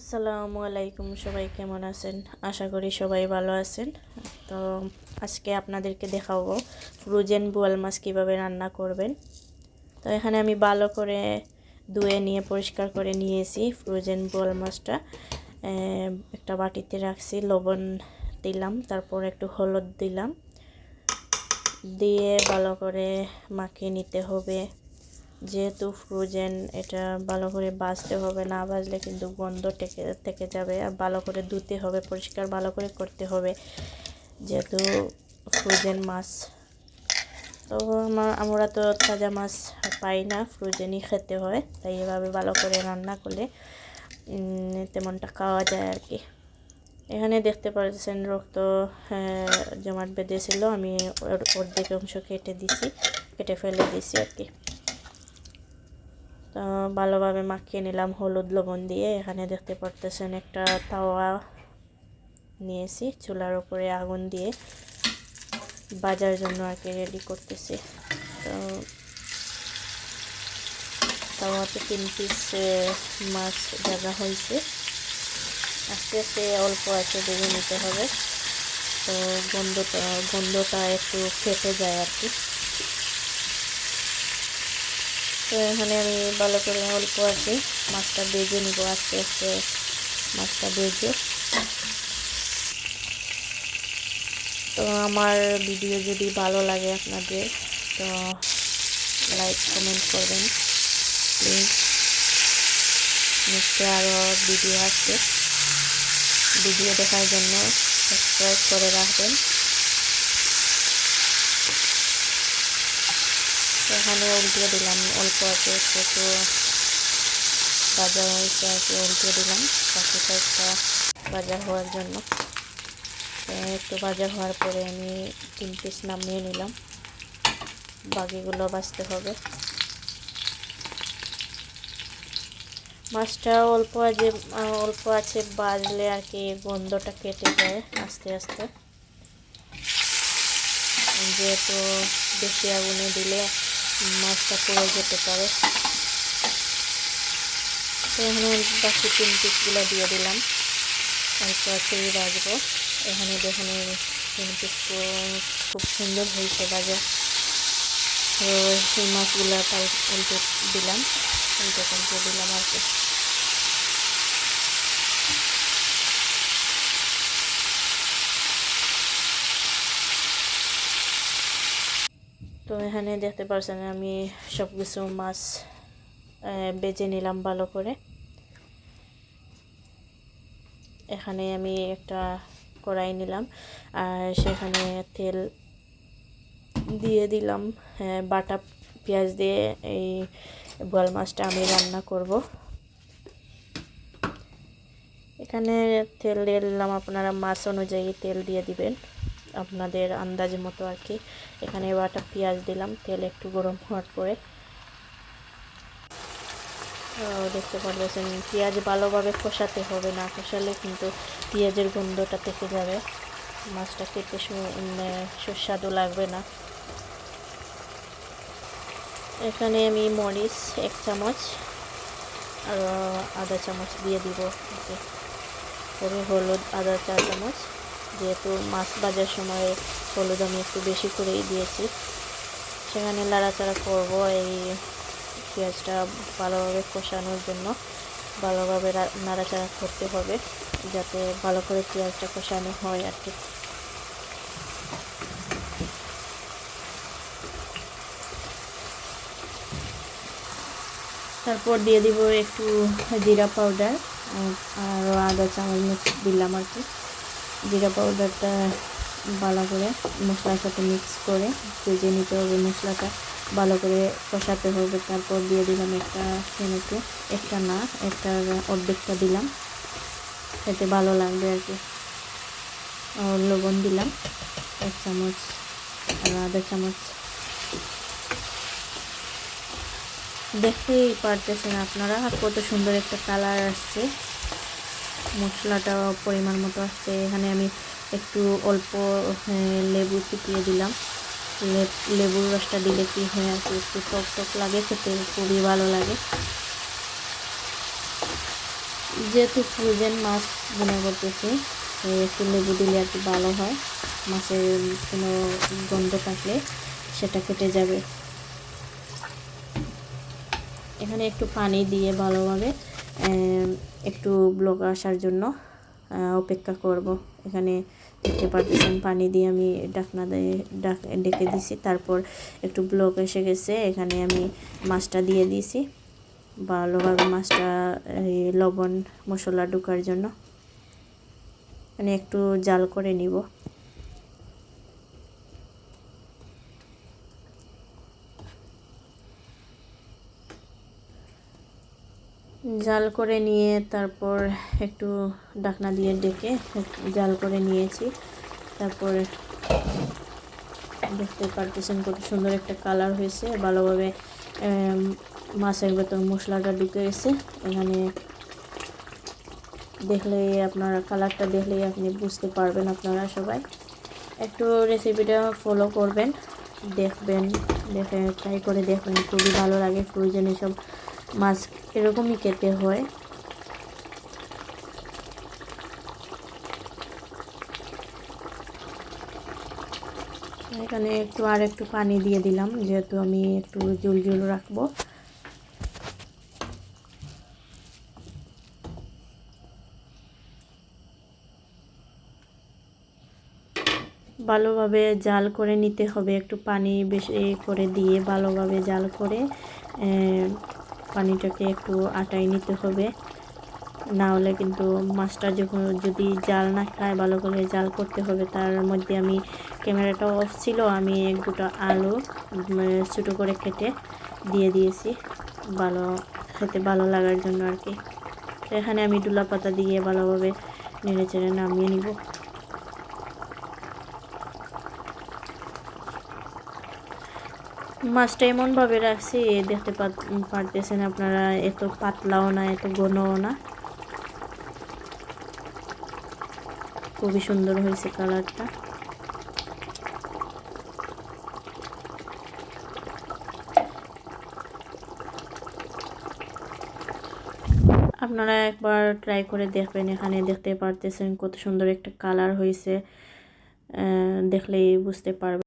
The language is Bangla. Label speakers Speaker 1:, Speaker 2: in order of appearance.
Speaker 1: আসসালামু আলাইকুম, সবাই কেমন আছেন? আশা করি সবাই ভালো আছেন। তো আজকে আপনাদেরকে দেখাবো ফ্রোজেন বোয়াল মাছ কীভাবে রান্না করবেন। তো এখানে আমি ভালো করে ধুয়ে নিয়ে, পরিষ্কার করে নিয়েছি ফ্রোজেন বোয়াল মাছটা। একটা বাটিতে রাখছি, লবণ দিলাম, তারপর একটু হলুদ দিলাম। দিয়ে ভালো করে মাখিয়ে নিতে হবে। যেহেতু ফ্রোজেন এটা ভালো করে বাজতে হবে না বাজলে কিন্তু গন্ধ থেকে থেকে যাবে। আর ভালো করে ধুতে হবে পরিষ্কার ভালো করে করতে হবে যেহেতু ফ্রোজেন মাছ। তো আমার তো তাজা মাছ পাই না ফ্রোজেনই খেতে হয় তাই এভাবে ভালো করে রান্না করলে তেমনটা খাওয়া যায় আর কি। এখানে দেখতে পাচ্ছেন রক্ত আহ, জমাট বেঁধেছিল আমি ওর অর্ধেক অংশ কেটে দিছি কেটে ফেলে দিছি আর কি। ভালোভাবে মাখিয়ে নিলাম, হলুদ লবণ দিয়ে। এখানে দেখতে পারতেছেন একটা তাওয়া নিয়েছি, চুলার উপরে আগুন দিয়ে বাজার জন্য আর কি রেডি করতেছি। তো তাওয়াতে তিন পিস মাছ জায়গা হয়েছে। আস্তে আস্তে অল্প আছে, ভেজে নিতে হবে। তো গন্ধটা গন্ধটা একটু কেটে যায় আর কি। তো এখানে আমি ভালো করে অল্প আছে মাছটা বেজে নিব, আস্তে আস্তে মাছটা বেজে তো আমার ভিডিও যদি ভালো লাগে আপনাদের, তো লাইক, কমেন্ট করবেন, প্লিজ। নিশ্চয় আরও ভিডিও আসবে। ভিডিও দেখার জন্য সাবস্ক্রাইব করে রাখবেন। এখানে উল্টে দিলাম, অল্প আছে, একটু ভাজা হয়েছে আর কি উল্টে দিলাম। বাকি একটা ভাজা হওয়ার জন্য। একটু ভাজা হওয়ার পরে আমি তিন পিস নামিয়ে নিলাম। বাকিগুলো বাছতে হবে। মাছটা অল্প আছে অল্প আছে, বাজলে আর কি গন্ধটা কেটে যায় আস্তে আস্তে। যেহেতু বেশি আগুনে দিলে মাছটা পড়ে যেতে পারে। তো এখানে বাকি তিন পিসগুলো দিয়ে দিলাম। অল্প আছেই রাখব এখানে দেখুন তিন পিস খুব সুন্দর হয়েছে বাজে। তো সেই মাছগুলো উল্টে দিলাম। উল্টে পাল্টে দিলাম আর কি। তো এখানে দেখতে পাচ্ছেন আমি সব কিছু মাছ বেজে নিলাম ভালো করে। এখানে আমি একটা কড়াই নিলাম, আর সেখানে তেল দিয়ে দিলাম বাটা পেঁয়াজ দিয়ে এই বোয়াল মাছটা আমি রান্না করব। এখানে তেল দিয়ে দিলাম, আপনারা মাছ অনুযায়ী তেল দিয়ে দিবেন। আপনাদের আন্দাজ মতো আর কি। এখানে বাটা পেঁয়াজ দিলাম, তেল একটু গরম হওয়ার পরে। দেখতে পারবেন পেঁয়াজ ভালোভাবে কষাতে হবে, না কষালে কিন্তু পেঁয়াজের গন্ধটা থেকে যাবে। মাছটা খেতে সুস্বাদু লাগবে না। এখানে আমি মরিচ এক চামচ আর আধা চামচ দিয়ে দিব। ওকে। হলুদ আধা চা চামচ। যেহেতু মাছ ভাজার সময় হলুদ আমি একটু বেশি করেই দিয়েছি। সেখানে লাড়াচাড়া করব এই পেঁয়াজটা ভালোভাবে কষানোর জন্য। ভালোভাবে নাড়াচাড়া করতে হবে যাতে ভালো করে পেঁয়াজটা কষানো হয় আর কি। তারপর দিয়ে দিব একটু জিরা পাউডার আর আদা, চামচ দিলাম আর কি। জিরা পাউডারটা ভালো করে মশলার সাথে মিক্স করে ভেজে নিতে হবে মশলাটা। ভালো করে কষাতে হবে, তারপর দিয়ে দিলাম একটা টমেটো একটা না, একটা অর্ধেকটা দিলাম। এতে ভালো লাগবে আর কি। লবণ দিলাম, এক চামচ আর আধা চামচ। দেখতেই পারতেছেন আপনারা কত সুন্দর একটা কালার আসছে। মশলাটা পরিমাণ মতো আসছে। এখানে আমি একটু অল্প লেবু চিপিয়ে দিলাম। লেবুর রসটা দিলে কি হয় কি, একটু টক টক লাগে, খেতে খুবই ভালো লাগে। যেহেতু ফ্রোজেন মাছ মনে করতেছি একটু লেবু দিলে আর কি ভালো হয়। মাছের কোনো গন্ধ থাকলে সেটা কেটে যাবে। এখানে একটু পানি দিয়ে ভালোভাবে একটু ব্লগ আসার জন্য অপেক্ষা করব। এখানে দেখতে পারতেছেন, পানি দিয়ে আমি ডাকনা দিয়ে ডাক, ডেকে দিছি। তারপর একটু ব্লক এসে গেছে, এখানে আমি মাছটা দিয়ে দিয়েছি। ভালোভাবে মাছটা লবণ মশলা ঢুকার জন্য। মানে একটু জাল করে নিব। জাল করে নিয়ে তারপর একটু ডাকনা দিয়ে ডেকে জাল করে নিয়েছি। তারপর দেখতে পারতেছেন কত সুন্দর একটা কালার হয়েছে। ভালোভাবে মাছের ভেতর মশলাটা ঢুকে গেছে। এখানে দেখলেই আপনার কালারটা দেখলেই আপনি বুঝতে পারবেন আপনারা সবাই। একটু রেসিপিটা ফলো করবেন, দেখবেন, দেখে ট্রাই করে দেখবেন। খুবই ভালো লাগে ফ্রোজেন এসব মাছ এরকমই খেতে হয়। এখানে একটু আর একটু পানি দিয়ে দিলাম, যেহেতু আমি একটু জুল জুল রাখব। ভালোভাবে জাল করে নিতে হবে, একটু পানি বেশি করে দিয়ে ভালোভাবে জাল করে পানিটাকে একটু আটাই নিতে হবে। না হলে কিন্তু মাছটা যখন যদি জাল না খায়, ভালো করে জাল করতে হবে, তার মধ্যে আমি ক্যামেরাটা অফ ছিল, আমি এক দুটো আলু ছোটো করে কেটে দিয়ে দিয়েছি, ভালো, খেতে ভালো লাগার জন্য আর কি। এখানে আমি ডুলা পাতা দিয়ে ভালোভাবে নেড়ে চেড়ে নামিয়ে নিব। মাছটা এমনভাবে রাখছি দেখতে পারতেছেন আপনারা এত পাতলাও না এত ঘনও না। খুবই সুন্দর হয়েছে কালারটা। আপনারা একবার ট্রাই করে দেখবেন, এখানে দেখতে পারতেছেন কত সুন্দর একটা কালার হয়েছে দেখলেই বুঝতে পারবেন।